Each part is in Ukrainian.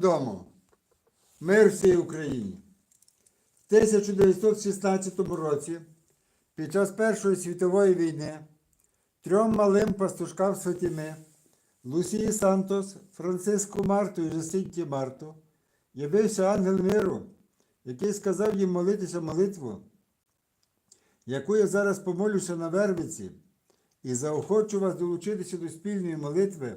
Дому. Мир всій Україні. В 1916 році, під час Першої світової війни, трьом малим пастушкам Святіми Лусії Сантос, Франциску Марту і Жасинті Марту явився ангел миру, який сказав їм молитися молитву, яку я зараз помолюся на Вервиці, і заохочу вас долучитися до спільної молитви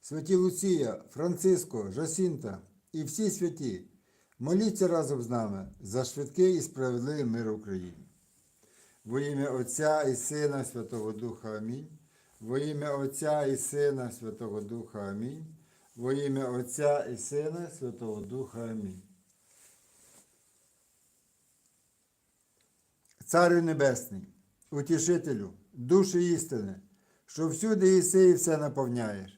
Святі Луція, Франциско, Жасінта і всі святі, моліться разом з нами за швидкий і справедливий мир в Україні. Во ім'я Отця і Сина Святого Духа Амінь. Во ім'я Отця і Сина Святого Духа Амінь. Во ім'я Отця і Сина Святого Духа Амінь. Царю Небесний, утішителю, душі істини, що всюди єси і все наповняєш,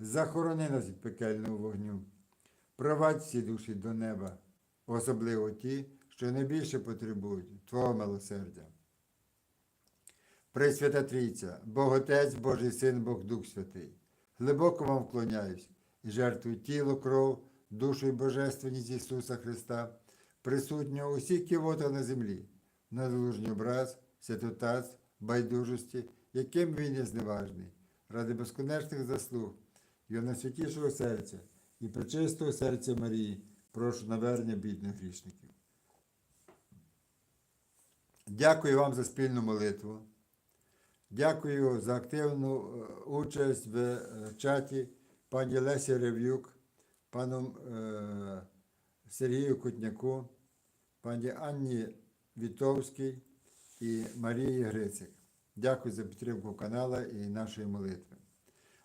захорони нас від пекельного вогню, провадь всі душі до неба, особливо ті, що найбільше потребують Твого милосердя. Пресвята Трійця, Бог Отець, Божий Син, Бог Дух Святий, глибоко вам вклоняюсь і жертвую тіло, кров, душу і божественність Ісуса Христа, присутнього усі ківота на землі, незалужній образ, святотатств, байдужості, яким він є зневажний, ради безконечних заслуг, його найсвятішого серця і пречистого серця Марії, прошу навернення бідних грішників. Дякую вам за спільну молитву. Дякую за активну е, участь в е, чаті пані Лесі Рев'юк, пану е, Сергію Кутняку, пані Анні Вітовській і Марії Грицик. Дякую за підтримку каналу і нашої молитви.